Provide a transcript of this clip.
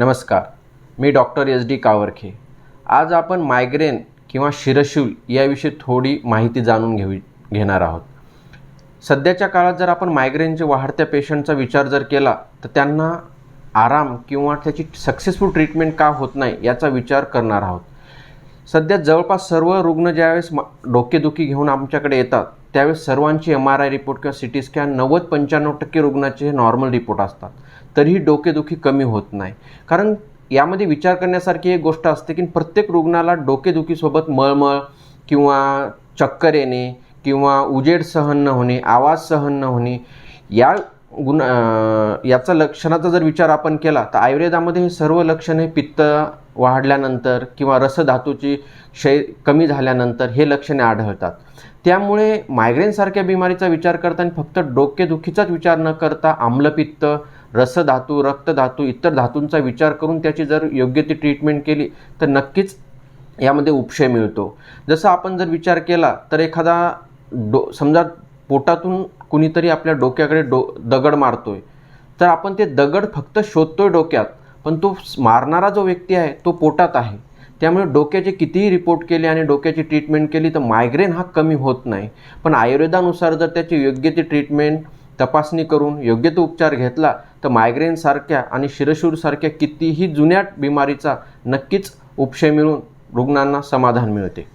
नमस्कार मी doctor S D कावरखे. आज आपण मायग्रेन किंवा शिरशूल याविषयी थोडी माहिती जाणून घेऊ घेणार आहोत. सध्याच्या काळात जर आपण मायग्रेनच्या वाढत्या पेशंटचा विचार जर केला तर त्यांना आराम किंवा त्याची सक्सेसफुल ट्रीटमेंट का होत नाही याचा विचार करणार आहोत. सध्या जवळपास सर्व रुग्ण ज्यावेळेस मा डोकेदुखी घेऊन आमच्याकडे येतात त्यावेळेस सर्वांची एम आर आय रिपोर्ट किंवा सी टी स्कॅन नव्वद पंच्याण्णव टक्के रुग्णाचे हे नॉर्मल रिपोर्ट असतात. तरीही डोकेदुखी कमी होत नाही. कारण यामध्ये विचार करण्यासारखी एक गोष्ट असते की प्रत्येक रुग्णाला डोकेदुखीसोबत मळमळ किंवा चक्कर येणे किंवा उजेड सहन न होणे आवाज सहन न होणे या गुण याचा लक्षणाचा जर विचार आपण केला तर आयुर्वेदामध्ये हे सर्व लक्षणे पित्त वाढल्यानंतर किंवा रसधातूची क्षय कमी झाल्यानंतर हे लक्षणे आढळतात. त्यामुळे मायग्रेनसारख्या बिमारीचा विचार करताना फक्त डोकेदुखीचाच विचार न करता आम्लपित्त रसधातू रक्तधातू इतर धातूंचा विचार करून त्याची जर योग्य ती ट्रीटमेंट केली तर नक्कीच यामध्ये उपशय मिळतो. जसं आपण जर विचार केला तर एखादा डो समजा पोटातून कुणीतरी आपल्या डोक्याकडे डो दगड मारतोय. तर आपण ते दगड फक्त शोधतोय डोक्यात. पण तो मारणारा जो व्यक्ती आहे तो पोटात आहे. त्यामुळे डोक्याचे कितीही रिपोर्ट केले आणि डोक्याची ट्रीटमेंट केली तर मायग्रेन हा कमी होत नाही. पण आयुर्वेदानुसार जर त्याची योग्य ती ट्रीटमेंट तपासणी करून योग्य तो उपचार घेतला तर मायग्रेनसारख्या आणि शिरशूरसारख्या कितीही जुन्या बिमारीचा नक्कीच उपशय मिळून रुग्णांना समाधान मिळते.